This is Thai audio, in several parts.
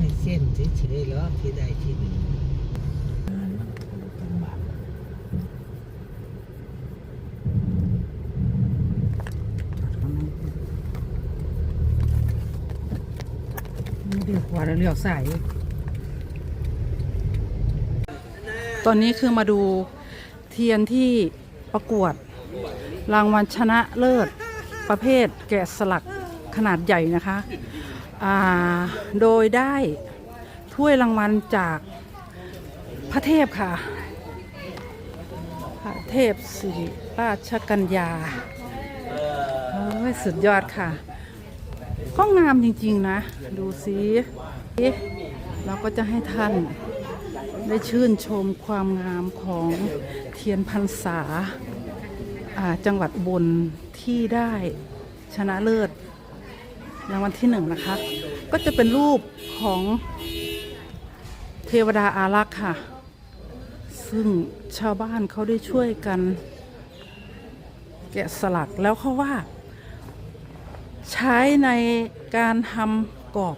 ให้เส้นเฉยๆหรอกที่ใดที่หนึ่งเดี๋ยวขวาแล้วเลี้ยวซ้ายตอนนี้คือมาดูเทียนที่ประกวด รางวัลชนะเลิศประเภทแกะสลักขนาดใหญ่นะคะ โดยได้ถ้วยรางวัลจากพระเทพค่ะ พระเทพสิริราชกัญญาโอ้ยสุดยอดค่ะ ก็งามจริงๆนะ ดูสิเราก็จะให้ท่านได้ชื่นชมความงามของเทียนพรรษาจังหวัดบนที่ได้ชนะเลิศ รางวัลที่หนึ่งนะคะ ก็จะเป็นรูปของเทวดาอารักษ์ค่ะ ซึ่งชาวบ้านเขาได้ช่วยกัน แกะสลักแล้วเขาว่า ใช้ในการทำกรอบ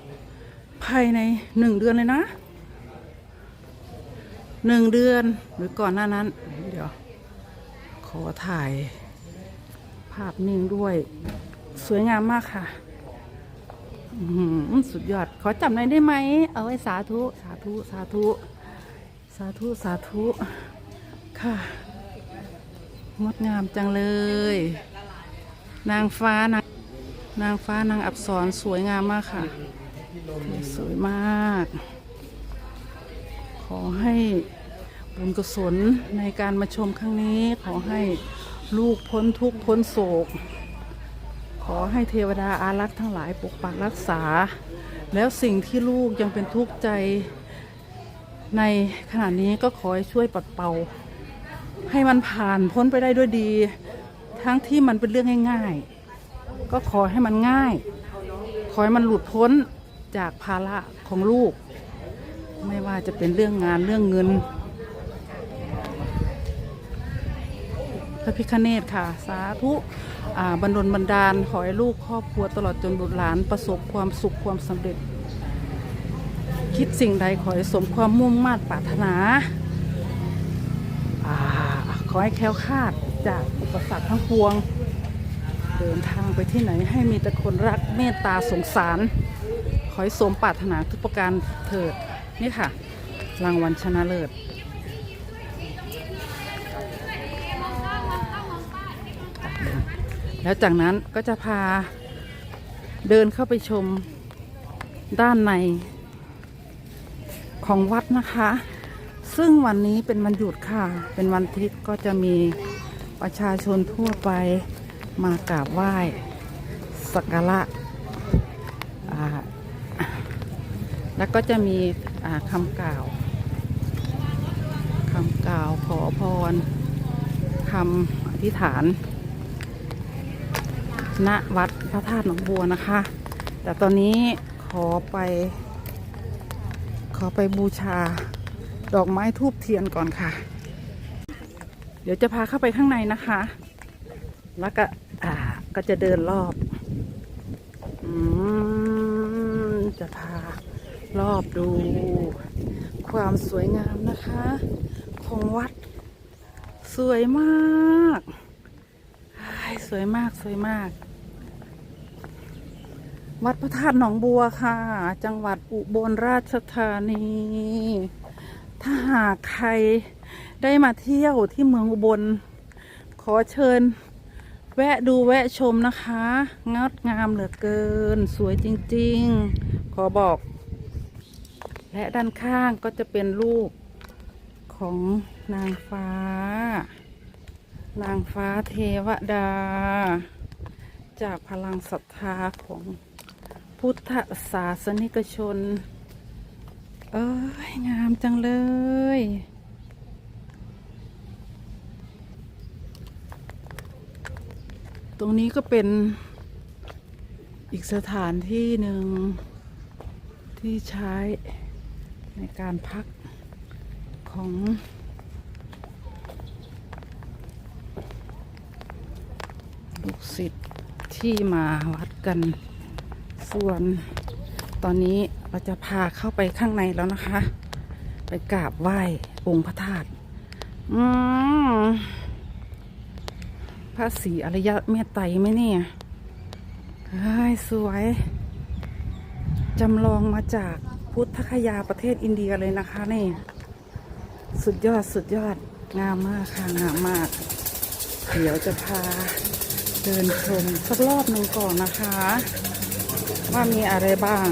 ภายในหนึ่งเดือนเลยนะหนึ่งเดือนหรือก่อนหน้านั้น เดี๋ยว ขอถ่ายภาพนิ่งด้วย สวยงามมากค่ะ อื้อหือสุดยอด ขอจับหน่อยได้ไหม เอาไว้สาธุ สาธุ สาธุ สาธุ สาธุ ค่ะ งดงามจังเลย นางฟ้านางนางฟ้านางอับสรสวยงามมากค่ะ สวยมาก ขอให้บุญกุศลในการมาชมครั้งนี้ ขอให้ลูกพ้นทุกข์พ้นโศก อให้เทวดาอารักษ์ทั้งหลายปกปักรักษา แล้วสิ่งที่ลูกยังเป็นทุกข์ใจในขณะนี้ก็ขอให้ช่วยปัดเป่า ให้มันผ่านพ้นไปได้ด้วยดี ทั้งที่มันเป็นเรื่องง่ายๆ ก็ขอให้มันง่าย ขอให้มันหลุดพ้นจากภาระของลูก ไม่ว่าจะเป็นเรื่องงานเรื่องเงินพระพิคเนตค่ะ สาธุ บรรดลบันดาลขอให้ลูกครอบครัวตลอดจนบุตรหลานประสบความสุขความสำเร็จ คิดสิ่งใดขอให้สมความมุ่งมา่ปรารถนาอาขอให้แคล้วคลาดจากอุปสรรคทั้งปวง เดินทางไปที่ไหนให้มีแต่คนรักเมตตาสงสาร ขอให้สมปรารถนาทุกประการเถิด นี่ค่ะ รางวัลชนะเลิศ แล้วจากนั้นก็จะพาเดินเข้าไปชมด้านในของวัดนะคะ ซึ่งวันนี้เป็นวันหยุดค่ะ เป็นวันทิตย์ก็จะมีประชาชนทั่วไปมากราบไหว้สักการะแล้วก็จะมีคำกล่าวคำกล่าวขอพรคำอธิษฐาน ณวัดพระธาตุหนองบัวนะคะ แต่ตอนนี้ขอไป ขอไปบูชาดอกไม้ทูบเทียนก่อนค่ะ เดี๋ยวจะพาเข้าไปข้างในนะคะ แล้วก็อ่าก็จะเดินรอบอืมจะพารอบดู ความสวยงามนะคะ ของวัดสวยมาก สวยมาก สวยมาก วัดพระธาตุหนองบัวค่ะ จังหวัดอุบลราชธานี ถ้าหากใครได้มาเที่ยวที่เมืองอุบล ขอเชิญ แวะดูแวะชมนะคะ งดงามเหลือเกิน สวยจริงๆ ขอบอก และด้านข้างก็จะเป็นรูปของนางฟ้า นางฟ้าเทวดา จากพลังศรัทธาของ พุทธศาสนิกชน เอ้ย งามจังเลย ตรงนี้ก็เป็นอีกสถานที่หนึ่งที่ใช้ในการพักของลูกศิษย์ที่มาวัดกัน ส่วนตอนนี้เราจะพาเข้าไปข้างในแล้วนะคะ ไปกราบไหว้องค์พระธาตุอืมพระศรีอริยะเมตไตรไหมเนี่ยเฮ้ยสวยจำลองมาจากพุทธคยาประเทศอินเดียเลยนะคะนี่ สุดยอดสุดยอดงามมากค่ะงามมาก เดี๋ยวจะพาเดินชมสักรอบหนึ่งก่อนนะคะ ว่ามีอะไรบ้าง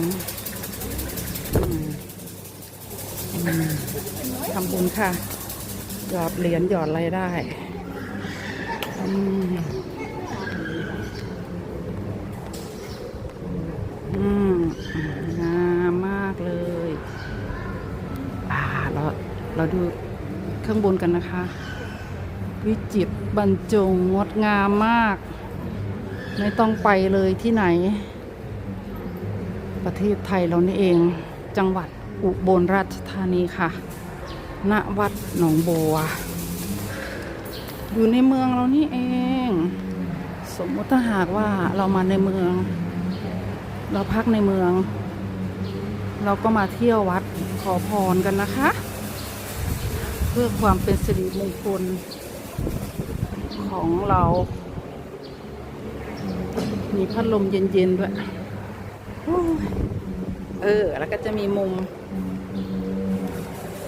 ทำบุญค่ะ หยอดเหรียญหยอดอะไรได้อืมงามมากเลย อ่า เรา เราดูข้างบนกันนะคะ วิจิตรบรรจงงดงามมาก ไม่ต้องไปเลยที่ไหน ประเทศไทยเรานี่เอง จังหวัดอุบลราชธานีค่ะ ณ วัดหนองบัว อยู่ในเมืองเรานี่เอง สมมติถ้าหากว่าเรามาในเมือง เราพักในเมือง เราก็มาเที่ยววัดขอพรกันนะคะ เพื่อความเป็นสิริมงคลของเรา มีพัดลมเย็นๆด้วยโอ้ย เออ แล้วก็จะมีมุม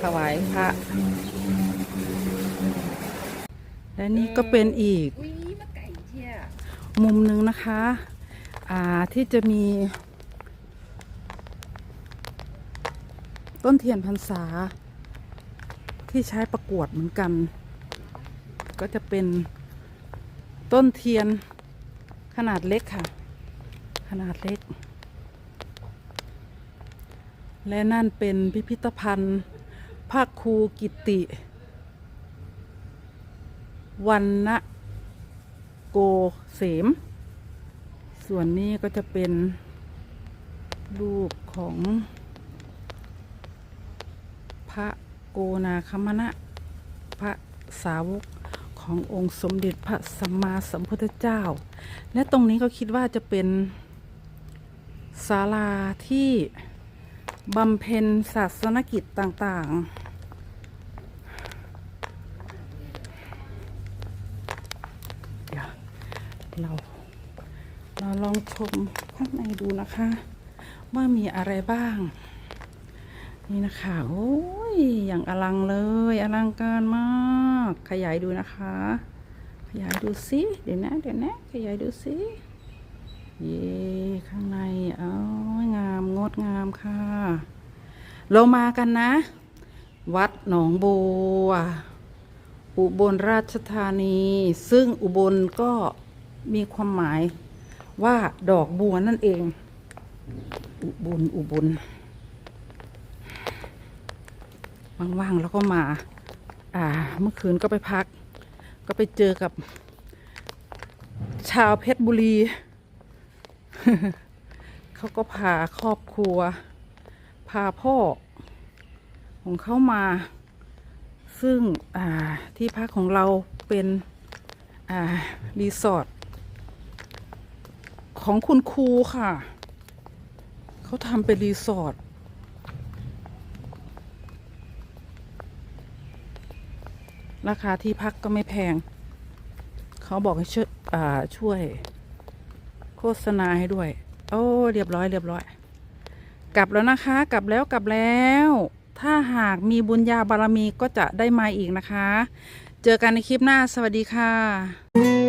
ถวายพระ และนี่ก็เป็นอีก มุมหนึ่งนะคะ อ่าที่จะมี ต้นเทียนพรรษา ที่ใช้ประกวดเหมือนกัน ก็จะเป็นต้นเทียนขนาดเล็กค่ะ ขนาดเล็ก และนั่นเป็นพิพิธภัณฑ์ภาคครูกิติวันนะโกเสม ส่วนนี้ก็จะเป็นรูปของพระโกนาคมณะพระสาวกขององค์สมเด็จพระสัมมาสัมพุทธเจ้า และตรงนี้ก็คิดว่าจะเป็นศาลาที่ บำเพ็ญศาสนกิจต่างๆ เดี๋ยวเราเราลองชมข้างในดูนะคะ ว่ามีอะไรบ้าง นี่นะคะ โอ้ย อย่างอลังเลย อลังการมาก ขยายดูนะคะ ขยายดูสิ เดี๋ยวนะ เดี๋ยวนะ ขยายดูสิ เย่ข้างในเอางามงดงามค่ะ เรามากันนะ วัดหนองบัว อุบลราชธานี ซึ่งอุบลก็มีความหมายว่าดอกบัวนั่นเอง อุบลอุบลว่างๆแล้วก็มา อ่า เมื่อคืนก็ไปพัก ก็ไปเจอกับ ชาวเพชรบุรี เขาก็พาครอบครัว พาพ่อ ของเขามา ซึ่งที่พักของเราเป็นรีสอร์ทของคุณครูค่ะ เขาทำเป็นรีสอร์ทราคาที่พักก็ไม่แพง เขาบอกให้ช่วยช่วย โฆษณาให้ด้วย โอ้เรียบร้อยเรียบร้อย กลับแล้วนะคะ กลับแล้วกลับแล้ว ถ้าหากมีบุญญาบารมีก็จะได้มาอีกนะคะ เจอกันในคลิปหน้าสวัสดีค่ะ